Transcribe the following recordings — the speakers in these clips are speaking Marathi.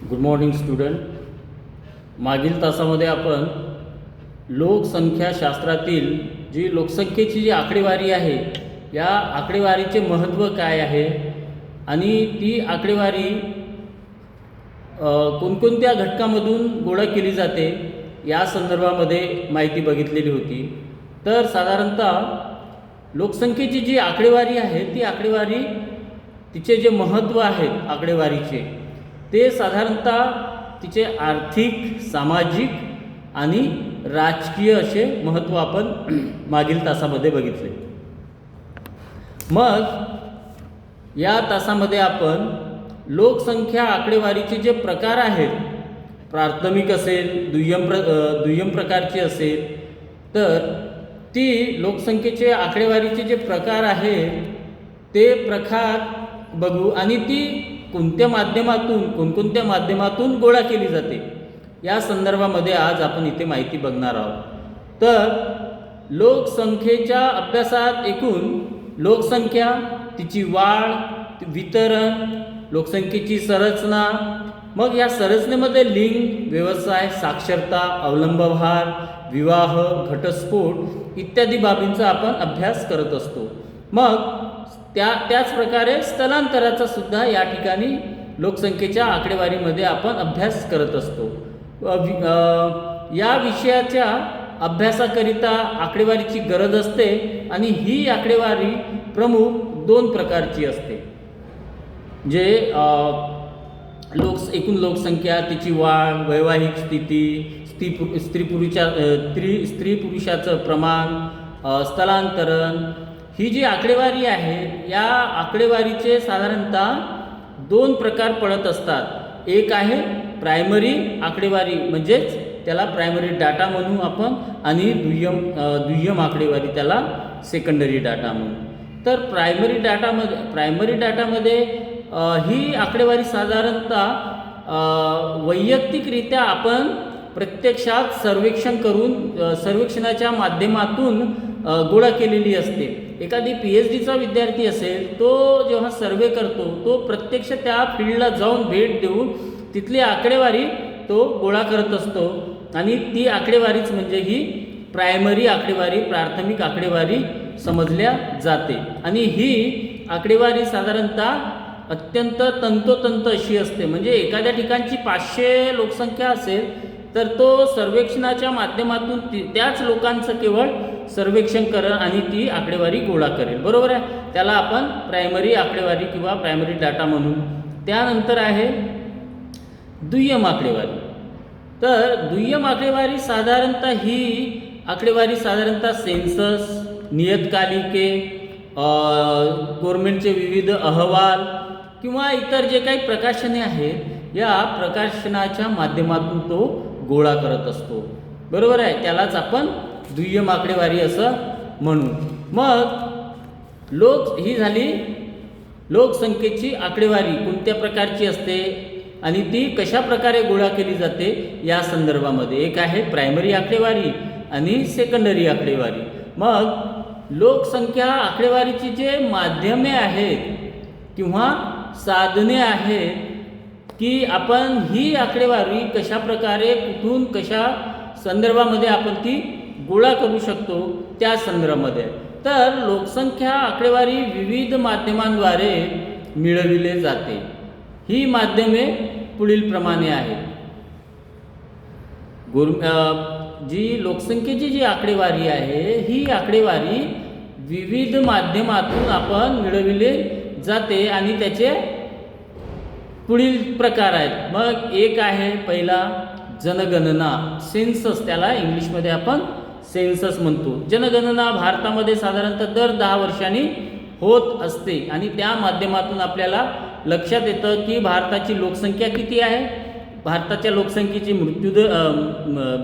गुड मॉर्निंग स्टुडंट मागील तासामध्ये आपण लोकसंख्याशास्त्रातील जी लोकसंख्येची जी आकडेवारी आहे या आकडेवारीचे महत्त्व काय आहे? आणि ती आकडेवारी कोणकोणत्या घटकामधून गोळा केली जाते या संदर्भामध्ये माहिती बघितलेली होती. तर साधारणतः लोकसंख्येची जी आकडेवारी आहे ती आकडेवारी तिचे जे महत्त्व आहे आकडेवारीचे ते साधारणतः तिचे आर्थिक सामाजिक आणि राजकीय असे महत्त्व आपण मागील तासामध्ये बघितले. मग या तासामध्ये आपण लोकसंख्या आकडेवारीचे जे प्रकार आहेत प्राथमिक असेल दुय्यम प्र दुय्यम प्रकारची असेल तर ती लोकसंख्येचे आकडेवारीचे जे प्रकार आहेत ते प्रकार बघू आणि ती कोणत्या माध्यमातून कोणकोणत्या माध्यमातून गोळा केली जाते? या संदर्भामध्ये आज आपण इथे माहिती बघणार आहोत. तर लोकसंख्येच्या अभ्यासात एकूण लोकसंख्या तिची वाढ वितरण लोकसंख्येची संरचना मग या संरचनेमध्ये लिंग व्यवसाय साक्षरता अवलंबभार विवाह घटस्फोट इत्यादी बाबींचा आपण अभ्यास करत असतो. मग त्या त्याचप्रकारे स्थलांतराचा सुद्धा या ठिकाणी लोकसंख्येच्या आकडेवारीमध्ये आपण अभ्यास करत असतो. या विषयाच्या अभ्यासाकरिता आकडेवारीची गरज असते आणि ही आकडेवारी प्रमुख दोन प्रकारची असते. जे लोक एकूण लोकसंख्या तिची वाढ वैवाहिक स्थिती स्त्री स्त्री पुरुषा स्त्री स्त्री पुरुषाचं प्रमाण स्थलांतरण ही जी आकडेवारी आहे या आकडेवारीचे साधारणतः दोन प्रकार पडत असतात. एक आहे प्रायमरी आकडेवारी म्हणजेच त्याला प्रायमरी डाटा म्हणू आपण आणि दुय्यम दुय्यम आकडेवारी त्याला सेकंडरी डाटा म्हणू. तर प्रायमरी डाटामध्ये प्रायमरी डाटामध्ये ही आकडेवारी साधारणतः वैयक्तिकरित्या आपण प्रत्यक्षात सर्वेक्षण करून सर्वेक्षणाच्या माध्यमातून गोळा केलेली असते. एखादी पी एच डीचा विद्यार्थी असेल तो जेव्हा सर्वे करतो तो प्रत्यक्ष त्या फील्डला जाऊन भेट देऊन तिथली आकडेवारी तो गोळा करत असतो. आणि ती आकडेवारीच म्हणजे ही प्रायमरी आकडेवारी प्राथमिक आकडेवारी समजल्या जाते. आणि ही आकडेवारी साधारणतः अत्यंत तंतोतंत अशी असते. म्हणजे एखाद्या ठिकाणची पाचशे लोकसंख्या असेल तर तो सर्वेक्षणाच्या माध्यमातून ती त्याच लोकांचं केवळ सर्वेक्षण करेल आणि ती आकडेवारी गोळा करेल. बरोबर आहे? त्याला आपण प्रायमरी आकडेवारी किंवा प्रायमरी डाटा म्हणू त्यानंतर आहे दुय्यम आकडेवारी. तर दुय्यम आकडेवारी साधारणतः ही आकडेवारी साधारणतः सेन्सस नियतकालिके गव्हर्मेंटचे विविध अहवाल किंवा इतर जे काही प्रकाशने आहेत या प्रकाशनाच्या माध्यमातून तो गोळा करत असतो. बरोबर आहे? त्यालाच आपण दुय्यम आकडेवारी असं म्हणू. मग लोक ही झाली लोकसंख्येची आकडेवारी कोणत्या प्रकारची असते आणि ती कशा प्रकारे गोळा केली जाते या संदर्भामध्ये? एक आहे प्रायमरी आकडेवारी आणि सेकंडरी आकडेवारी. मग लोकसंख्या आकडेवारीची जे माध्यमे आहेत किंवा साधने आहेत की आपण ही आकडेवारी कशा प्रकारे कुठून कशा संदर्भामध्ये आपण ती गोळा करू शकतो त्या संदर्भामध्ये. तर लोकसंख्या आकडेवारी विविध माध्यमांद्वारे मिळविले जाते. ही माध्यमे पुढीलप्रमाणे आहेत. गुर जी लोकसंख्येची जी आकडेवारी आहे ही आकडेवारी विविध माध्यमातून आपण मिळविले जाते आणि त्याचे पुढील प्रकार आहेत. मग एक आहे पहिला जनगणना. सेन्सस त्याला इंग्लिशमध्ये आपण सेन्सस म्हणतो. जनगणना भारतामध्ये साधारणतः दर दहा वर्षांनी होत असते आणि त्या माध्यमातून आपल्याला लक्षात येतं की भारताची लोकसंख्या किती आहे? भारताच्या लोकसंख्येची मृत्यूदर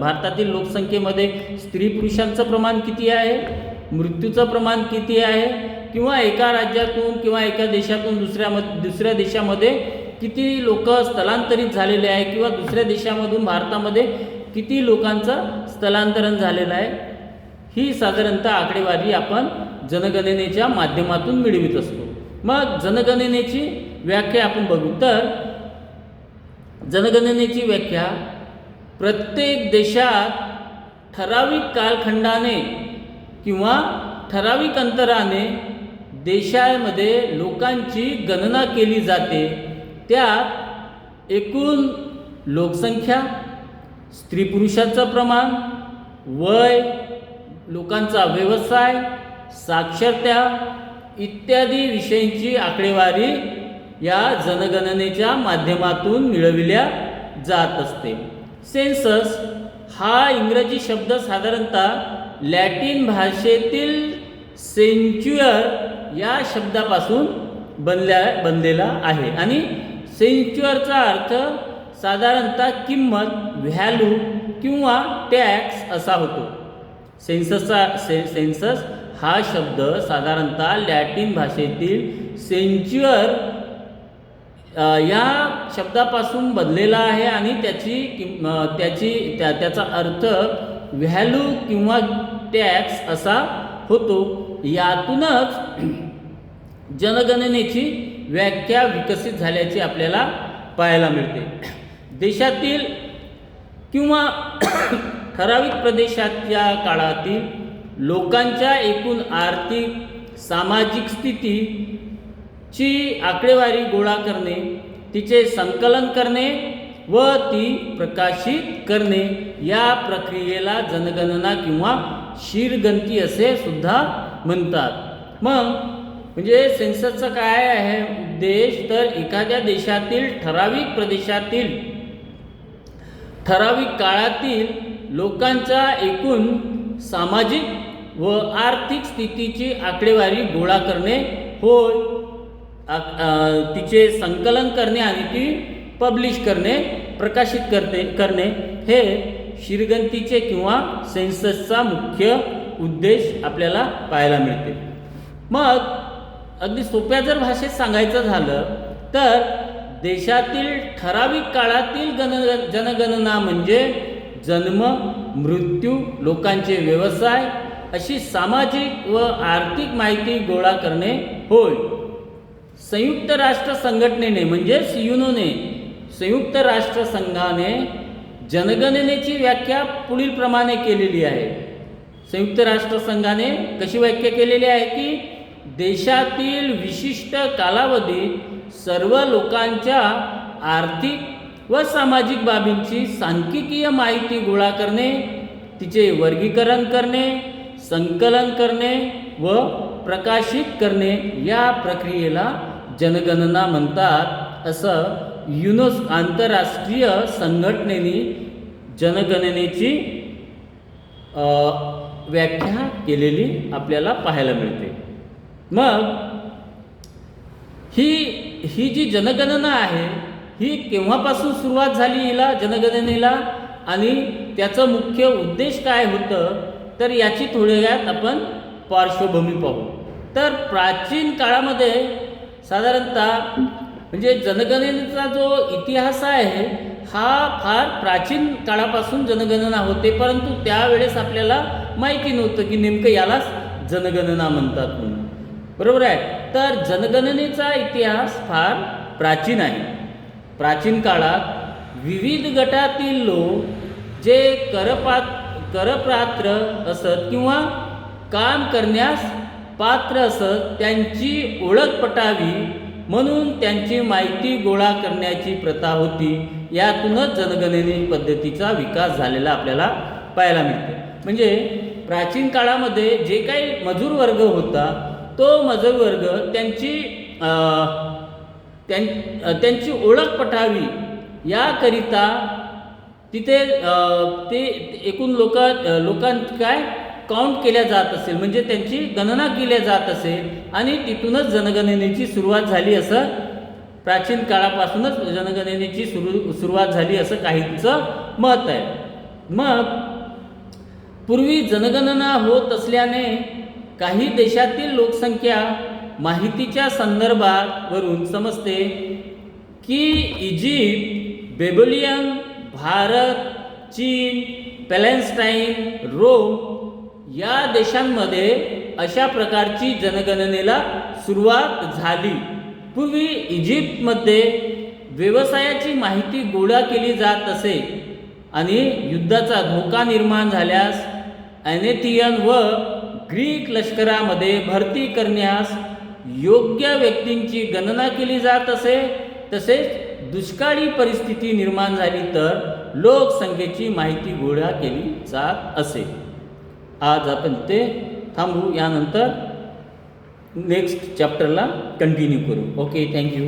भारतातील लोकसंख्येमध्ये स्त्री पुरुषांचं प्रमाण किती आहे? मृत्यूचं प्रमाण किती आहे? किंवा एका राज्यातून किंवा एका देशातून दुसऱ्या दुसऱ्या देशामध्ये किती लोक स्थलांतरित झालेले आहे किंवा दुसऱ्या देशामधून भारतामध्ये किती लोकांचं स्थलांतरण झालेलं आहे ही साधारणतः आकडेवारी आपण जनगणनेच्या माध्यमातून मिळवित असतो. मग जनगणनेची व्याख्या आपण बघू. तर जनगणनेची व्याख्या प्रत्येक देशात ठराविक कालखंडाने किंवा ठराविक अंतराने देशामध्ये लोकांची गणना केली जाते. त्यात एकूण लोकसंख्या स्त्री पुरुषांचं प्रमाण वय लोकांचा व्यवसाय साक्षरता इत्यादी विषयांची आकडेवारी या जनगणनेच्या माध्यमातून मिळविल्या जात असते. सेन्सस हा इंग्रजी शब्द साधारणतः लॅटिन भाषेतील सेंच्युअर या शब्दापासून बनल्या बनलेला आहे. आणि सेंच्युअरचा अर्थ साधारणतः किंमत व्हॅल्यू किंवा टॅक्स असा होतो. सेन्ससचा से सेन्सस हा शब्द साधारणतः लॅटिन भाषेतील सेंच्युअर या शब्दापासून बदलेला आहे आणि त्याची किम त्याची त्या त्याचा अर्थ व्हॅल्यू किंवा टॅक्स असा होतो. यातूनच जनगणनेची व्याख्या विकसित झाल्याची आपल्याला पाहायला मिळते. देशातील किंवा ठराविक प्रदेशाच्या काळातील लोकांच्या एकूण आर्थिक सामाजिक स्थितीची आकडेवारी गोळा करणे तिचे संकलन करणे व ती प्रकाशित करणे या प्रक्रियेला जनगणना किंवा शिरगंती असे सुद्धा म्हणतात. मग म्हणजे सेन्ससचा काय आहे? उद्देश तर एखाद्या देशातील ठराविक प्रदेशातील ठराविक काळातील लोकांच्या एकूण सामाजिक व आर्थिक स्थितीची आकडेवारी गोळा करणे होय. तिचे संकलन करणे आणि ती पब्लिश करणे प्रकाशित करते करणे हे शिरगंतीचे किंवा सेन्ससचा मुख्य उद्देश आपल्याला पाहायला मिळते. मग अगदी सोप्या जर भाषेत सांगायचं झालं तर देशातील ठराविक काळातील गण जनगणना म्हणजे जन्म मृत्यू लोकांचे व्यवसाय अशी सामाजिक व आर्थिक माहिती गोळा करणे होय. संयुक्त राष्ट्र संघटनेने म्हणजेच युनोने संयुक्त राष्ट्र संघाने जनगणनेची व्याख्या पुढीलप्रमाणे केलेली आहे. संयुक्त राष्ट्र संघाने कशी व्याख्या केलेली आहे की देशातील विशिष्ट कालावधीत सर्व लोकांच्या आर्थिक व सामाजिक बाबींची सांख्यिकीय माहिती गोळा करणे तिचे वर्गीकरण करणे संकलन करणे व प्रकाशित करणे या प्रक्रियेला जनगणना म्हणतात. असं युनोस आंतरराष्ट्रीय संघटनेने जनगणनेची व्याख्या केलेली आपल्याला पाहायला मिळते. मग ही ही जी जनगणना आहे ही केव्हापासून सुरुवात झाली हिला जनगणनेला? आणि त्याचं मुख्य उद्देश काय होतं? तर याची थोड्यात आपण पार्श्वभूमी पाहू. तर प्राचीन काळामध्ये साधारणतः म्हणजे जनगणनेचा जो इतिहास आहे हा फार प्राचीन काळापासून जनगणना होते परंतु त्यावेळेस आपल्याला माहिती नव्हतं की नेमकं यालाच जनगणना म्हणतात म्हणून. बरोबर आहे? तर जनगणनेचा इतिहास फार प्राचीन आहे. प्राचीन काळात विविध गटातील लोक जे करपात करपात्र असत किंवा काम करण्यास पात्र असत त्यांची ओळख पटावी म्हणून त्यांची माहिती गोळा करण्याची प्रथा होती. यातूनच जनगणने पद्धतीचा विकास झालेला आपल्याला पाहायला मिळते. म्हणजे प्राचीन काळामध्ये जे काही मजूर वर्ग होता तो मजूर वर्ग त्यांची त्यां त्यांची ओळख पटावी याकरिता तिथे ते एकूण लोक लोकां काय काउंट केल्या जात असेल म्हणजे त्यांची गणना केल्या जात असेल आणि तिथूनच जनगणनेची सुरुवात झाली असं प्राचीन काळापासूनच जनगणनेची सुरू सुरुवात झाली असं काहींचं मत आहे. मग पूर्वी जनगणना होत असल्याने काही देशातील लोकसंख्या माहितीच्या संदर्भावरून समजते की इजिप्त बेबोलियन भारत चीन पॅलेन्स्टाईन रोम या देशांमध्ये अशा प्रकारची जनगणनेला सुरुवात झाली. पूर्वी इजिप्तमध्ये व्यवसायाची माहिती गोळा केली जात असे आणि युद्धाचा धोका निर्माण झाल्यास ॲनेथियन व ग्रीक लष्करामध्ये भरती करण्यास योग्य व्यक्तींची गणना केली जात असे तसेच दुष्काळी परिस्थिती निर्माण झाली तर लोकसंख्येची माहिती गोळा केली जात असे. आज आपण ते थांबू यानंतर नेक्स्ट चॅप्टरला कंटिन्यू करू. Okay thank you